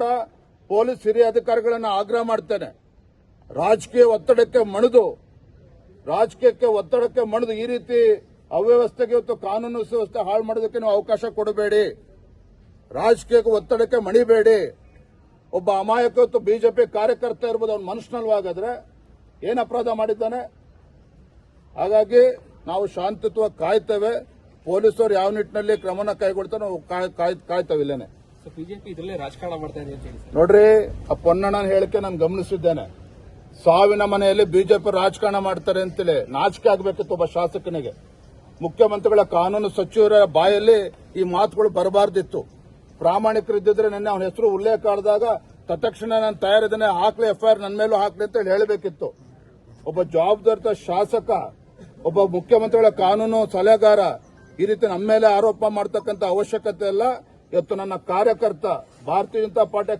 ಕೂಡ ಪೊಲೀಸ್ ಹಿರಿಯ ಅಧಿಕಾರಿಗಳನ್ನ ಆಗ್ರಹ ಮಾಡ್ತೇನೆ. ರಾಜಕೀಯ ಒತ್ತಡಕ್ಕೆ ಮಣಿದು, ರಾಜಕೀಯಕ್ಕೆ ಒತ್ತಡಕ್ಕೆ ಮಣಿದು ಈ ರೀತಿ ಅವ್ಯವಸ್ಥೆಗೆ ಇವತ್ತು ಕಾನೂನು ಸುವ್ಯವಸ್ಥೆ ಹಾಳು ಮಾಡೋದಕ್ಕೆ ನೀವು ಅವಕಾಶ ಕೊಡಬೇಡಿ. ರಾಜಕೀಯಕ್ಕೆ ಒತ್ತಡಕ್ಕೆ ಮಣಿಬೇಡಿ. ಒಬ್ಬ ಅಮಾಯಕ ಇವತ್ತು ಬಿಜೆಪಿ ಕಾರ್ಯಕರ್ತ ಇರ್ಬೋದು, ಅವ್ನ ಮನುಷ್ಯನಲ್ವಾಗಾದ್ರೆ ಏನು ಅಪರಾಧ ಮಾಡಿದ್ದಾನೆ? ಹಾಗಾಗಿ ನಾವು ಶಾಂತಿತ್ವ ಕಾಯ್ತೇವೆ. ಪೊಲೀಸರು ಯಾವ ನಿಟ್ಟಿನಲ್ಲಿ ಕ್ರಮನ ಕೈಗೊಳ್ತಾರೆ ನಾವು ಕಾಯ್- ಕಾಯ್- ಕಾಯ್ತೇವೆ ಇಲ್ಲೇನೆ. ನೋಡ್ರಿ, ಆ ಪೊನ್ನಣ್ಣನ ಹೇಳಿಕೆ ನಾನು ಗಮನಿಸಿದ್ದೇನೆ. ಸಾವಿನ ಮನೆಯಲ್ಲಿ ಬಿಜೆಪಿ ರಾಜಕಾರಣ ಮಾಡ್ತಾರೆ ಅಂತೇಳಿ ನಾಚಿಕೆ ಆಗಬೇಕಿತ್ತು ಒಬ್ಬ ಶಾಸಕನಿಗೆ. ಮುಖ್ಯಮಂತ್ರಿಗಳ ಕಾನೂನು ಸಚಿವರ ಬಾಯಲ್ಲಿ ಈ ಮಾತುಗಳು ಬರಬಾರ್ದಿತ್ತು. ಪ್ರಾಮಾಣಿಕರಿದ್ದಿದ್ರೆ ನಿನ್ನೆ ಅವನ ಹೆಸರು ಉಲ್ಲೇಖ ಆಡಿದಾಗ ತತ್ಕ್ಷಣ ನಾನು ತಯಾರಿದ್ದೇನೆ, ಹಾಕ್ಲಿ ಎಫ್ಐಆರ್ ನನ್ನ ಮೇಲೂ ಹಾಕ್ಲಿ ಅಂತ ಹೇಳಿ ಹೇಳಬೇಕಿತ್ತು. ಒಬ್ಬ ಜವಾಬ್ದಾರಿತ ಶಾಸಕ, ಒಬ್ಬ ಮುಖ್ಯಮಂತ್ರಿಗಳ ಕಾನೂನು ಸಲಹೆಗಾರ ಈ ರೀತಿ ನಮ್ಮ ಮೇಲೆ ಆರೋಪ ಮಾಡ್ತಕ್ಕಂಥ ಅವಶ್ಯಕತೆ ಇಲ್ಲ. ಇವತ್ತು ನನ್ನ ಕಾರ್ಯಕರ್ತ ಭಾರತೀಯ ಜನತಾ ಪಾರ್ಟಿ